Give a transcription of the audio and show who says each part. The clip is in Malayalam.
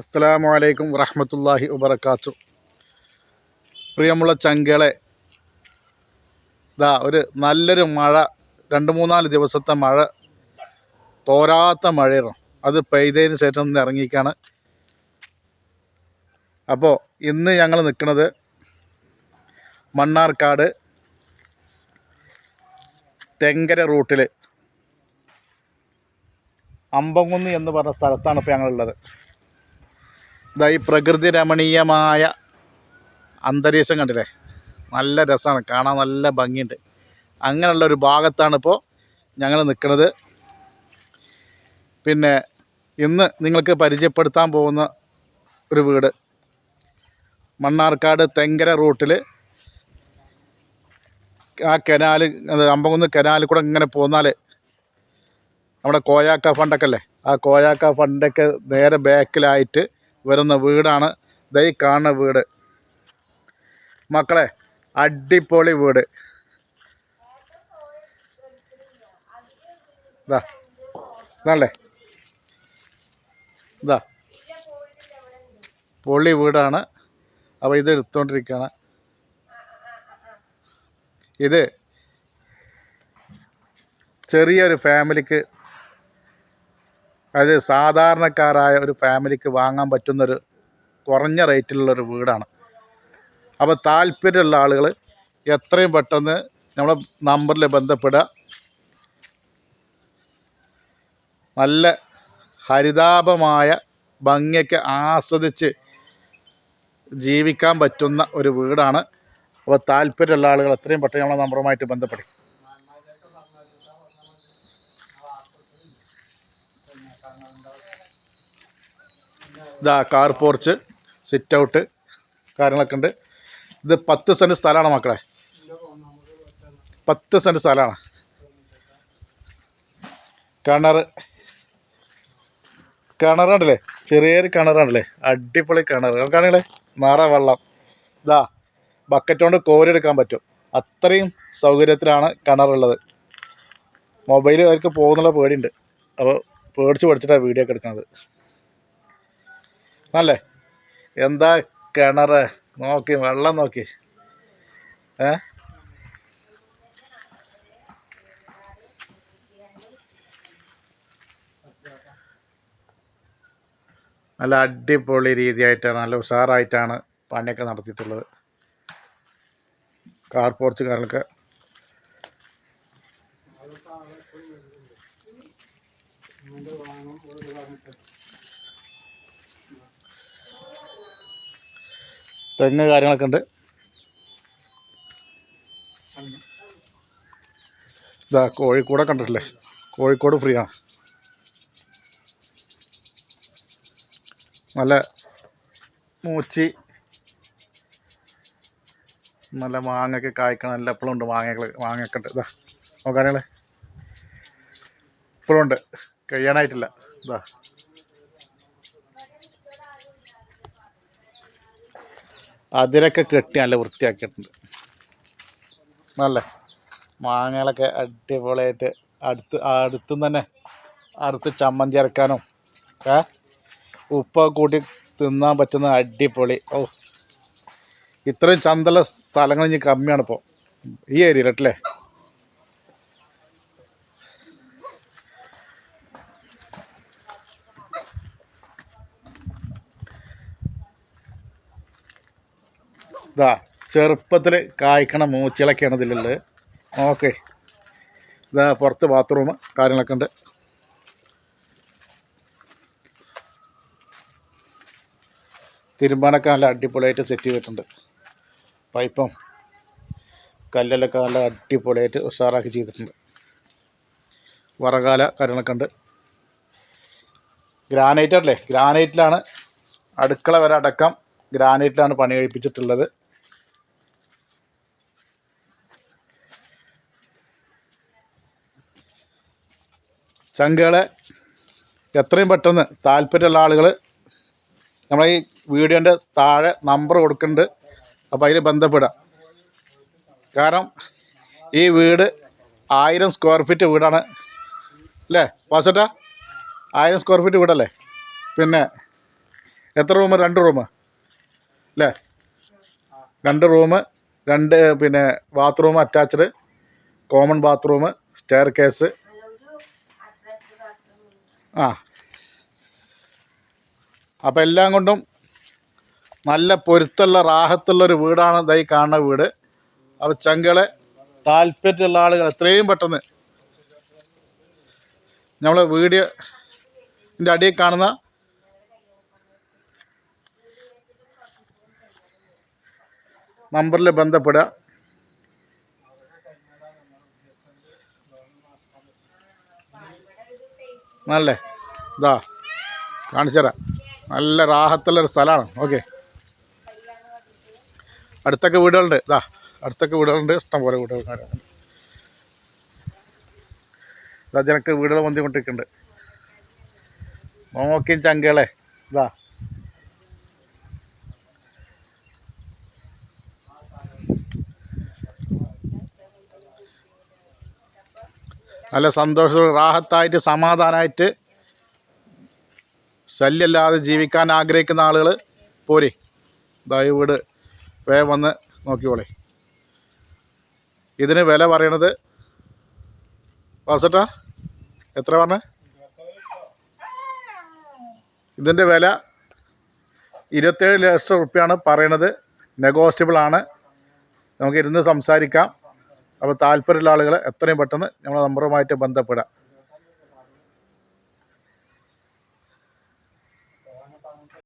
Speaker 1: അസ്സലാമു വലൈക്കും വറഹമത്തല്ലാഹി വബർക്കാത്തു പ്രിയമുള്ള ചങ്കളെ ഇതാ ഒരു നല്ലൊരു മഴ രണ്ട് മൂന്നാൽ ദിവസത്തെ മഴ തോരാത്ത മഴയാണ്. അത് പെയ്തതിന് ശേഷം ഒന്ന് ഇറങ്ങിക്കാണ് അപ്പോൾ ഇന്ന് ഞങ്ങൾ നിൽക്കുന്നത് മണ്ണാർക്കാട് തെങ്കര റൂട്ടിൽ അമ്പംകുന്ന് എന്ന് പറഞ്ഞ സ്ഥലത്താണ് ഇപ്പോൾ ഞങ്ങളുള്ളത്. ഇതാ ഈ പ്രകൃതി രമണീയമായ അന്തരീക്ഷം കണ്ടില്ലേ? നല്ല രസമാണ്. കാണാൻ നല്ല ഭംഗിയുണ്ട്. അങ്ങനെയുള്ള ഒരു ഭാഗത്താണ് ഇപ്പോൾ ഞങ്ങൾ നിൽക്കുന്നത് പിന്നെ ഇന്ന് നിങ്ങൾക്ക് പരിചയപ്പെടുത്താൻ പോകുന്ന ഒരു വീട്. മണ്ണാർക്കാട് തെങ്കര റൂട്ടിൽ ആ കനാൽ അത് അമ്പകുന്ന് കനാലിൽ കൂടെ ഇങ്ങനെ പോന്നാൽ നമ്മുടെ കോയാക്ക ഫണ്ടൊക്കെ അല്ലേ? ആ കോയാക്ക ഫണ്ടൊക്കെ നേരെ ബാക്കിലായിട്ട് വരുന്ന വീടാണ്. ദൈ കാണുന്ന വീട്. മക്കളെ അടിപൊളി വീട്. ഇതാ ഇതാണല്ലേ? ഇതാ പൊള്ളി വീടാണ്. അപ്പോൾ ഇത് എടുത്തുകൊണ്ടിരിക്കുകയാണ് ഇത് ചെറിയൊരു ഫാമിലിക്ക് അതായത് സാധാരണക്കാരായ ഒരു ഫാമിലിക്ക് വാങ്ങാൻ പറ്റുന്നൊരു കുറഞ്ഞ റേറ്റിലുള്ളൊരു വീടാണ്. അപ്പോൾ താല്പര്യമുള്ള ആളുകൾ എത്രയും പെട്ടെന്ന് നമ്മളെ നമ്പറിൽ ബന്ധപ്പെടുക. നല്ല ഹരിതാപമായ ഭംഗിയൊക്കെ ആസ്വദിച്ച് ജീവിക്കാൻ പറ്റുന്ന ഒരു വീടാണ്. അപ്പോൾ താല്പര്യമുള്ള ആളുകൾ എത്രയും പെട്ടെന്ന് നമ്മളെ നമ്പറുമായിട്ട് ബന്ധപ്പെടും ഇതാ കാർ പോർച്ച് സിറ്റ് ഔട്ട് കാര്യങ്ങളൊക്കെ ഉണ്ട്. ഇത് പത്ത് സെന്റ് സ്ഥലമാണ് മക്കളെ. പത്ത് സെന്റ് സ്ഥലമാണ്. കിണർ. കിണറുണ്ടല്ലേ? ചെറിയൊരു കിണറാണല്ലേ അടിപൊളി കിണർ. നമുക്കാണെങ്കിലേ നിറ വെള്ളം. ഇതാ ബക്കറ്റ് കൊണ്ട് കോരിയെടുക്കാൻ പറ്റും. അത്രയും സൗകര്യത്തിലാണ് കിണറുള്ളത്. മൊബൈൽ അവർക്ക് പോകുന്നുള്ള പേടിയുണ്ട്. അപ്പോൾ പേടിച്ച് പഠിച്ചിട്ടാണ് വീഡിയോ ഒക്കെ എടുക്കുന്നത്. അല്ലേ? എന്താ കിണറ്? നോക്കി വെള്ളം നോക്കി. ഏ? നല്ല അടിപൊളി രീതിയായിട്ടാണ് നല്ല ഉഷാറായിട്ടാണ് പണിയൊക്കെ നടത്തിയിട്ടുള്ളത്. കാർ പോർച്ച് തെങ്ങ് കാര്യങ്ങളൊക്കെ ഉണ്ട്. ഇതാ കോഴിക്കോടെ കണ്ടിട്ടില്ലേ? കോഴിക്കോട് ഫ്രീ ആണ് നല്ല മൂച്ചി. നല്ല മാങ്ങയൊക്കെ കായ്ക്കണം. നല്ല എപ്പോഴും ഉണ്ട് മാങ്ങകൾ മാങ്ങയൊക്കെ ഉണ്ട്. ഇതാ നോക്കാനുള്ളത് ഇപ്പോഴും ഉണ്ട്. കഴിയാനായിട്ടില്ല. ഇതാ. അതിരൊക്കെ കെട്ടി നല്ല വൃത്തിയാക്കിയിട്ടുണ്ട്. നല്ല മാങ്ങകളൊക്കെ അടിപൊളിയായിട്ട് അടുത്ത് അടുത്തുനിന്ന് തന്നെ അടുത്ത് ചമ്മന്തി ഇറക്കാനും ഏ? ഉപ്പ് കൂട്ടി തിന്നാൻ പറ്റുന്ന അടിപൊളി. ഓ ഇത്രയും ചന്തല സ്ഥലങ്ങൾ ഇനി കമ്മിയാണ് ഇപ്പോൾ ഈ ഏരിയയിലല്ലേ ഇതാ ചെറുപ്പത്തിൽ കായ്ക്കണ മൂച്ചികളൊക്കെയാണ് ഇതിലുള്ളത് ഓക്കെ. ഇതാ പുറത്ത് ബാത്റൂം കാര്യങ്ങളൊക്കെ ഉണ്ട്. തിരുമ്പാനൊക്കെ നല്ല അടിപൊളിയായിട്ട് സെറ്റ് ചെയ്തിട്ടുണ്ട്. പൈപ്പും കല്ലിലൊക്കെ നല്ല അടിപൊളിയായിട്ട് ഉഷാറാക്കി ചെയ്തിട്ടുണ്ട്. വറകാല കാര്യങ്ങളൊക്കെ ഉണ്ട്. ഗ്രാനൈറ്റ് അല്ലേ? ഗ്രാനൈറ്റിലാണ് അടുക്കള വരെ അടക്കം ഗ്രാനൈറ്റിലാണ് പണി കഴിപ്പിച്ചിട്ടുള്ളത്. ചങ്കുകളെ എത്രയും പെട്ടെന്ന് താല്പര്യമുള്ള ആളുകൾ നമ്മളെ ഈ വീഡിയോന്റെ താഴെ നമ്പർ കൊടുക്കുന്നുണ്ട്. അപ്പോൾ അതിൽ ബന്ധപ്പെടാം കാരണം ഈ വീട് ആയിരം സ്ക്വയർ ഫീറ്റ് വീടാണ്. അല്ലേ? വാസട്ട? ആയിരം സ്ക്വയർ ഫീറ്റ് വീടല്ലേ? പിന്നെ എത്ര റൂം രണ്ട് റൂം അല്ലേ? രണ്ട് റൂം രണ്ട് പിന്നെ bathroom attached common bathroom staircase ആ. അപ്പം എല്ലാം കൊണ്ടും നല്ല പൊരുത്തുള്ള റാഹത്തുള്ളൊരു വീടാണ് ഇതായി കാണുന്ന വീട്. അപ്പോൾ ചങ്കളെ താല്പര്യമുള്ള ആളുകൾ എത്രയും പെട്ടെന്ന് നമ്മൾ വീഡിയോ അടിയിൽ കാണുന്ന നമ്പറിൽ ബന്ധപ്പെടുക. നല്ലേ? ഇതാ കാണിച്ചുതരാം. നല്ല റാഹത്തുള്ളൊരു സ്ഥലമാണ്. ഓക്കെ. അടുത്തൊക്കെ വീടുകളുണ്ട്. ഇതാ അടുത്തൊക്കെ വീടുകളുണ്ട്. ഇഷ്ടംപോലെ വീടുകൾ ഇതാ ജനക്ക് വീടുകൾ വന്നുകൊണ്ടിരിക്കുന്നുണ്ട് നോക്കിയും ചങ്കകളെ ഇതാ. നല്ല സന്തോഷത്തോടെ റാഹത്തായിട്ട് സമാധാനമായിട്ട് ശല്യമില്ലാതെ ജീവിക്കാൻ ആഗ്രഹിക്കുന്ന ആളുകൾ പോരെ. ദയവീട് വേഗം വന്ന് നോക്കിക്കോളെ. ഇതിന് വില പറയണത് വാസട്ടാ എത്ര പറഞ്ഞ? ഇതിന്റെ വില ഇരുപത്തേഴ് ലക്ഷം റുപ്യാണ് പറയണത്. നെഗോസ്റ്റബിളാണ് നമുക്ക് ഇരുന്ന് സംസാരിക്കാം. അപ്പോൾ താല്പര്യമുള്ള ആളുകൾ എത്രയും പെട്ടെന്ന് നമ്മളെ നമ്പറുമായിട്ട് ബന്ധപ്പെടാം